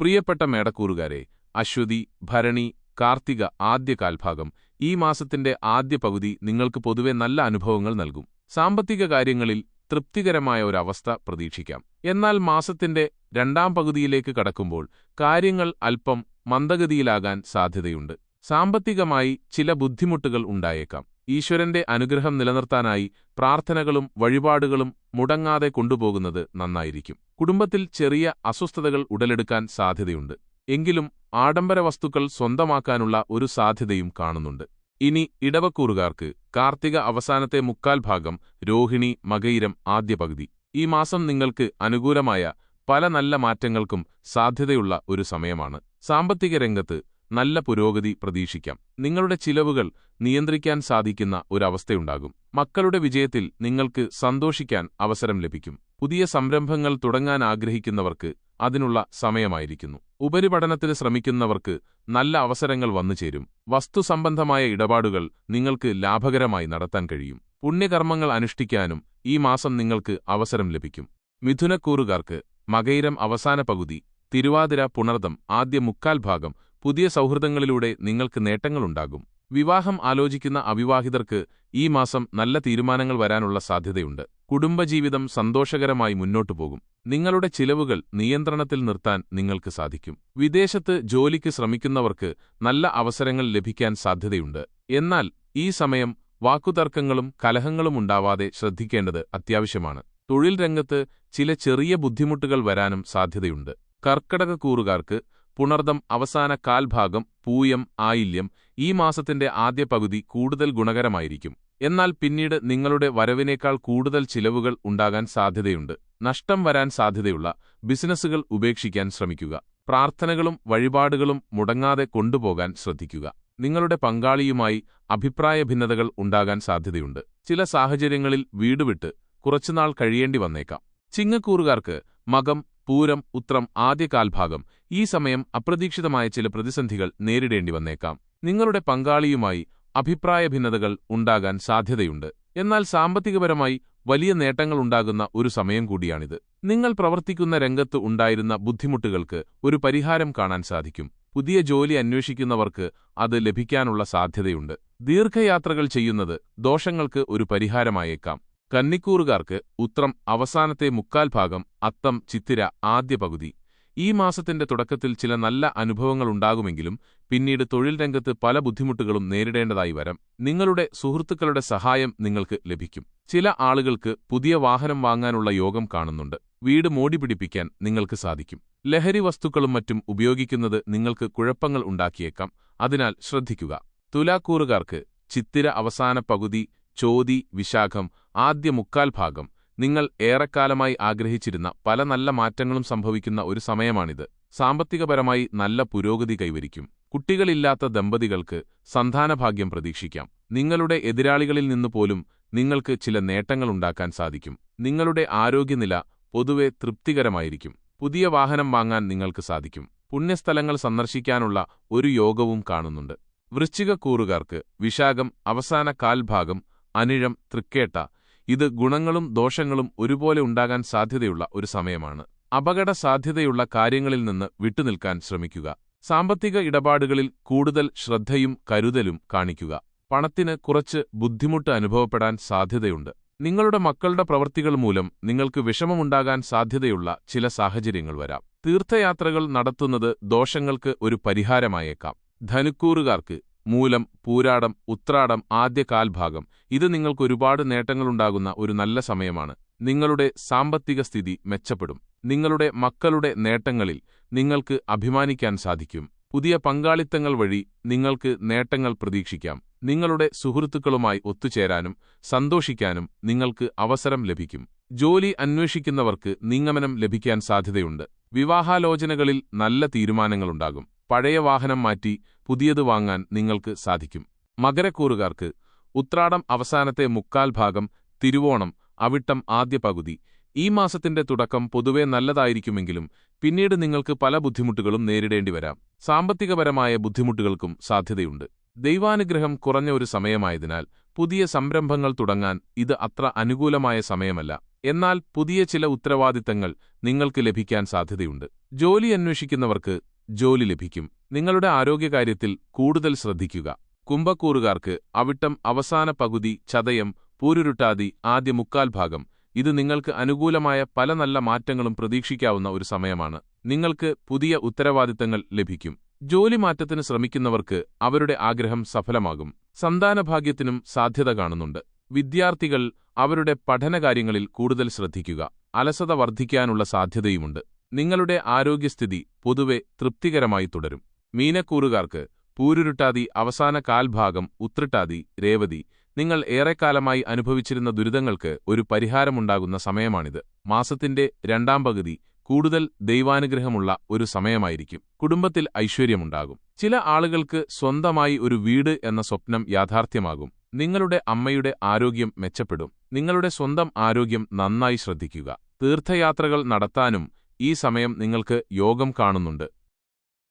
പ്രിയപ്പെട്ട മേടക്കൂറുകാരെ അശ്വതി ഭരണി കാർത്തിക ആദ്യ കാൽഭാഗം ഈ മാസത്തിന്റെ ആദ്യ പകുതി നിങ്ങൾക്ക് പൊതുവെ നല്ല അനുഭവങ്ങൾ നൽകും. സാമ്പത്തിക കാര്യങ്ങളിൽ തൃപ്തികരമായ ഒരവസ്ഥ പ്രതീക്ഷിക്കാം. എന്നാൽ മാസത്തിന്റെ രണ്ടാം പകുതിയിലേക്ക് കടക്കുമ്പോൾ കാര്യങ്ങൾ അല്പം മന്ദഗതിയിലാകാൻ സാധ്യതയുണ്ട്. സാമ്പത്തികമായി ചില ബുദ്ധിമുട്ടുകൾ ഉണ്ടായേക്കാം. ഈശ്വരന്റെ അനുഗ്രഹം നിലനിർത്താനായി പ്രാർത്ഥനകളും വഴിപാടുകളും മുടങ്ങാതെ കൊണ്ടുപോകുന്നത് നന്നായിരിക്കും. കുടുംബത്തിൽ ചെറിയ അസ്വസ്ഥതകൾ ഉടലെടുക്കാൻ സാധ്യതയുണ്ട്. എങ്കിലും ആഡംബര വസ്തുക്കൾ സ്വന്തമാക്കാനുള്ള ഒരു സാധ്യതയും കാണുന്നുണ്ട്. ഇനി ഇടവക്കൂറുകാർക്ക് കാർത്തിക അവസാനത്തെ മുക്കാൽ ഭാഗം രോഹിണി മകയിരം ആദ്യ പകുതി. ഈ മാസം നിങ്ങൾക്ക് അനുകൂലമായ പല നല്ല മാറ്റങ്ങൾക്കും സാധ്യതയുള്ള ഒരു സമയമാണ്. സാമ്പത്തിക രംഗത്ത് നല്ല പുരോഗതി പ്രതീക്ഷിക്കാം. നിങ്ങളുടെ ചിലവുകൾ നിയന്ത്രിക്കാൻ സാധിക്കുന്ന ഒരവസ്ഥയുണ്ടാകും. മക്കളുടെ വിജയത്തിൽ നിങ്ങൾക്ക് സന്തോഷിക്കാൻ അവസരം ലഭിക്കും. പുതിയ സംരംഭങ്ങൾ തുടങ്ങാൻ ആഗ്രഹിക്കുന്നവർക്ക് അതിനുള്ള സമയമായിരിക്കുന്നു. ഉപരിപഠനത്തിന് ശ്രമിക്കുന്നവർക്ക് നല്ല അവസരങ്ങൾ വന്നുചേരും വസ്തുസംബന്ധമായ ഇടപാടുകൾ നിങ്ങൾക്ക് ലാഭകരമായി നടത്താൻ കഴിയും. പുണ്യകർമ്മങ്ങൾ അനുഷ്ഠിക്കാനും ഈ മാസം നിങ്ങൾക്ക് അവസരം ലഭിക്കും. മിഥുനക്കൂറുകാർക്ക് മകൈരം അവസാന പകുതി തിരുവാതിര പുണർദം ആദ്യ മുക്കാൽ ഭാഗം പുതിയ സൗഹൃദങ്ങളിലൂടെ നിങ്ങൾക്ക് നേട്ടങ്ങളുണ്ടാകും. വിവാഹം ആലോചിക്കുന്ന അവിവാഹിതർക്ക് ഈ മാസം നല്ല തീരുമാനങ്ങൾ വരാനുള്ള സാധ്യതയുണ്ട്. കുടുംബജീവിതം സന്തോഷകരമായി മുന്നോട്ടു പോകും. നിങ്ങളുടെ ചിലവുകൾ നിയന്ത്രണത്തിൽ നിർത്താൻ നിങ്ങൾക്ക് സാധിക്കും. വിദേശത്ത് ജോലിക്ക് ശ്രമിക്കുന്നവർക്ക് നല്ല അവസരങ്ങൾ ലഭിക്കാൻ സാധ്യതയുണ്ട്. എന്നാൽ ഈ സമയം വാക്കുതർക്കങ്ങളും കലഹങ്ങളും ഉണ്ടാവാതെ ശ്രദ്ധിക്കേണ്ടത് അത്യാവശ്യമാണ്. തൊഴിൽ രംഗത്ത് ചില ചെറിയ ബുദ്ധിമുട്ടുകൾ വരാനും സാധ്യതയുണ്ട്. കർക്കടകക്കൂറുകാർക്ക് പുണർദം അവസാന കാൽഭാഗം പൂയം ആയില്യം ഈ മാസത്തിന്റെ ആദ്യ പകുതി കൂടുതൽ ഗുണകരമായിരിക്കും. എന്നാൽ പിന്നീട് നിങ്ങളുടെ വരവിനേക്കാൾ കൂടുതൽ ചിലവുകൾ ഉണ്ടാകാൻ സാധ്യതയുണ്ട്. നഷ്ടം വരാൻ സാധ്യതയുള്ള ബിസിനസ്സുകൾ ഉപേക്ഷിക്കാൻ ശ്രമിക്കുക. പ്രാർത്ഥനകളും വഴിപാടുകളും മുടങ്ങാതെ കൊണ്ടുപോകാൻ ശ്രദ്ധിക്കുക. നിങ്ങളുടെ പങ്കാളിയുമായി അഭിപ്രായ ഭിന്നതകൾ ഉണ്ടാകാൻ സാധ്യതയുണ്ട്. ചില സാഹചര്യങ്ങളിൽ വീടുവിട്ട് കുറച്ചുനാൾ കഴിയേണ്ടി വന്നേക്കാം. ചിങ്ങക്കൂറുകാർക്ക് മകം പൂരം ഉത്രം ആദ്യ കാൽഭാഗം ഈ സമയം അപ്രതീക്ഷിതമായ ചില പ്രതിസന്ധികൾ നേരിടേണ്ടി വന്നേക്കാം. നിങ്ങളുടെ പങ്കാളിയുമായി അഭിപ്രായ ഭിന്നതകൾ ഉണ്ടാകാൻ സാധ്യതയുണ്ട്. എന്നാൽ സാമ്പത്തികപരമായി വലിയ നേട്ടങ്ങൾ ഉണ്ടാകുന്ന ഒരു സമയം കൂടിയാണിത്. നിങ്ങൾ പ്രവർത്തിക്കുന്ന രംഗത്ത് ഉണ്ടായിരുന്ന ബുദ്ധിമുട്ടുകൾക്ക് ഒരു പരിഹാരം കാണാൻ സാധിക്കും. പുതിയ ജോലി അന്വേഷിക്കുന്നവർക്ക് അത് ലഭിക്കാനുള്ള സാധ്യതയുണ്ട്. ദീർഘയാത്രകൾ ചെയ്യുന്നത് ദോഷങ്ങൾക്ക് ഒരു പരിഹാരമായേക്കാം. കന്നിക്കൂറുകാർക്ക് ഉത്രം അവസാനത്തെ മുക്കാൽ ഭാഗം അത്തം ചിത്തിര ആദ്യ പകുതി. ഈ മാസത്തിന്റെ തുടക്കത്തിൽ ചില നല്ല അനുഭവങ്ങൾ ഉണ്ടാകുമെങ്കിലും പിന്നീട് തൊഴിൽ രംഗത്ത് പല ബുദ്ധിമുട്ടുകളും നേരിടേണ്ടതായി വരാം നിങ്ങളുടെ സുഹൃത്തുക്കളുടെ സഹായം നിങ്ങൾക്ക് ലഭിക്കും. ചില ആളുകൾക്ക് പുതിയ വാഹനം വാങ്ങാനുള്ള യോഗം കാണുന്നുണ്ട്. വീട് മോടി പിടിപ്പിക്കാൻ നിങ്ങൾക്ക് സാധിക്കും. ലഹരി വസ്തുക്കളും മറ്റും ഉപയോഗിക്കുന്നത് നിങ്ങൾക്ക് കുഴപ്പങ്ങൾ ഉണ്ടാക്കിയേക്കാം. അതിനാൽ ശ്രദ്ധിക്കുക. തുലാക്കൂറുകാർക്ക് ചിത്തിര അവസാന പകുതി ചോതി വിശാഖം ആദ്യ മുക്കാൽ ഭാഗം നിങ്ങൾ ഏറെക്കാലമായി ആഗ്രഹിച്ചിരുന്ന പല നല്ല മാറ്റങ്ങളും സംഭവിക്കുന്ന ഒരു സമയമാണിത്. സാമ്പത്തികപരമായി നല്ല പുരോഗതി കൈവരിക്കും. കുട്ടികളില്ലാത്ത ദമ്പതികൾക്ക് സന്താനഭാഗ്യം പ്രതീക്ഷിക്കാം. നിങ്ങളുടെ എതിരാളികളിൽ നിന്നുപോലും നിങ്ങൾക്ക് ചില നേട്ടങ്ങളുണ്ടാക്കാൻ സാധിക്കും. നിങ്ങളുടെ ആരോഗ്യനില പൊതുവെ തൃപ്തികരമായിരിക്കും. പുതിയ വാഹനം വാങ്ങാൻ നിങ്ങൾക്ക് സാധിക്കും. പുണ്യസ്ഥലങ്ങൾ സന്ദർശിക്കാനുള്ള ഒരു യോഗവും കാണുന്നുണ്ട്. വൃശ്ചികക്കൂറുകാർക്ക് വിശാഖം അവസാന കാൽഭാഗം അനിഴം തൃക്കേട്ട ഇത് ഗുണങ്ങളും ദോഷങ്ങളും ഒരുപോലെ ഉണ്ടാകാൻ സാധ്യതയുള്ള ഒരു സമയമാണ്. അപകട സാധ്യതയുള്ള കാര്യങ്ങളിൽ നിന്ന് വിട്ടുനിൽക്കാൻ ശ്രമിക്കുക. സാമ്പത്തിക ഇടപാടുകളിൽ കൂടുതൽ ശ്രദ്ധയും കരുതലും കാണിക്കുക. പണത്തിന് കുറച്ച് ബുദ്ധിമുട്ട് അനുഭവപ്പെടാൻ സാധ്യതയുണ്ട്. നിങ്ങളുടെ മക്കളുടെ പ്രവൃത്തികൾ മൂലം നിങ്ങൾക്ക് വിഷമമുണ്ടാകാൻ സാധ്യതയുള്ള ചില സാഹചര്യങ്ങൾ വരാം. തീർത്ഥയാത്രകൾ നടത്തുന്നത് ദോഷങ്ങൾക്ക് ഒരു പരിഹാരമായേക്കാം. ധനുക്കൂറുകാർക്ക് മൂലം പൂരാടം ഉത്രാടം ആദ്യ കാൽഭാഗം. ഇത് നിങ്ങൾക്ക് ഒരുപാട് നേട്ടങ്ങളുണ്ടാകുന്ന ഒരു നല്ല സമയമാണ്. നിങ്ങളുടെ സാമ്പത്തിക സ്ഥിതി മെച്ചപ്പെടും. നിങ്ങളുടെ മക്കളുടെ നേട്ടങ്ങളിൽ നിങ്ങൾക്ക് അഭിമാനിക്കാൻ സാധിക്കും. പുതിയ പങ്കാളിത്തങ്ങൾ വഴി നിങ്ങൾക്ക് നേട്ടങ്ങൾ പ്രതീക്ഷിക്കാം. നിങ്ങളുടെ സുഹൃത്തുക്കളുമായി ഒത്തുചേരാനും സന്തോഷിക്കാനും നിങ്ങൾക്ക് അവസരം ലഭിക്കും. ജോലി അന്വേഷിക്കുന്നവർക്ക് നിങ്ങമനം ലഭിക്കാൻ സാധ്യതയുണ്ട്. വിവാഹാലോചനകളിൽ നല്ല തീരുമാനങ്ങളുണ്ടാകും. പഴയ വാഹനം മാറ്റി പുതിയത് വാങ്ങാൻ നിങ്ങൾക്ക് സാധിക്കും. മകരക്കൂറുകാർക്ക് ഉത്രാടം അവസാനത്തെ മുക്കാൽ ഭാഗം തിരുവോണം അവിട്ടം ആദ്യ പകുതി. ഈ മാസത്തിന്റെ തുടക്കം പൊതുവെ നല്ലതായിരിക്കുമെങ്കിലും പിന്നീട് നിങ്ങൾക്ക് പല ബുദ്ധിമുട്ടുകളും നേരിടേണ്ടി വരാം. സാമ്പത്തികപരമായ ബുദ്ധിമുട്ടുകൾക്കും സാധ്യതയുണ്ട്. ദൈവാനുഗ്രഹം കുറഞ്ഞ ഒരു സമയമായതിനാൽ പുതിയ സംരംഭങ്ങൾ തുടങ്ങാൻ ഇത് അത്ര അനുകൂലമായ സമയമല്ല. എന്നാൽ പുതിയ ചില ഉത്തരവാദിത്തങ്ങൾ നിങ്ങൾക്ക് ലഭിക്കാൻ സാധ്യതയുണ്ട്. ജോലി അന്വേഷിക്കുന്നവർക്ക് ജോലി ലഭിക്കും. നിങ്ങളുടെ ആരോഗ്യകാര്യത്തിൽ കൂടുതൽ ശ്രദ്ധിക്കുക. കുംഭക്കൂറുകാർക്ക് അവിട്ടം അവസാന പകുതി ചതയം പൂരുരുട്ടാതി ആദ്യ മുക്കാൽ ഭാഗം. ഇത് നിങ്ങൾക്ക് അനുകൂലമായ പല നല്ല മാറ്റങ്ങളും പ്രതീക്ഷിക്കാവുന്ന ഒരു സമയമാണ്. നിങ്ങൾക്ക് പുതിയ ഉത്തരവാദിത്തങ്ങൾ ലഭിക്കും. ജോലി മാറ്റത്തിന് ശ്രമിക്കുന്നവർക്ക് അവരുടെ ആഗ്രഹം സഫലമാകും. സന്താനഭാഗ്യത്തിനും സാധ്യത കാണുന്നുണ്ട്. വിദ്യാർത്ഥികൾ അവരുടെ പഠനകാര്യങ്ങളിൽ കൂടുതൽ ശ്രദ്ധിക്കുക. അലസത വർദ്ധിക്കാനുള്ള സാധ്യതയുമുണ്ട്. നിങ്ങളുടെ ആരോഗ്യസ്ഥിതി പൊതുവെ തൃപ്തികരമായി തുടരും. മീനക്കൂറുകാർക്ക് പൂരുരുട്ടാതി അവസാന കാൽഭാഗം ഉത്രിട്ടാതി രേവതി നിങ്ങൾ ഏറെക്കാലമായി അനുഭവിച്ചിരുന്ന ദുരിതങ്ങൾക്ക് ഒരു പരിഹാരമുണ്ടാകുന്ന സമയമാണിത്. മാസത്തിന്റെ രണ്ടാം പകുതി കൂടുതൽ ദൈവാനുഗ്രഹമുള്ള ഒരു സമയമായിരിക്കും. കുടുംബത്തിൽ ഐശ്വര്യമുണ്ടാകും. ചില ആളുകൾക്ക് സ്വന്തമായി ഒരു വീട് എന്ന സ്വപ്നം യാഥാർത്ഥ്യമാകും. നിങ്ങളുടെ അമ്മയുടെ ആരോഗ്യം മെച്ചപ്പെടും. നിങ്ങളുടെ സ്വന്തം ആരോഗ്യം നന്നായി ശ്രദ്ധിക്കുക. തീർത്ഥയാത്രകൾ നടത്താനും ഈ സമയം നിങ്ങൾക്ക് യോഗം കാണുന്നുണ്ട്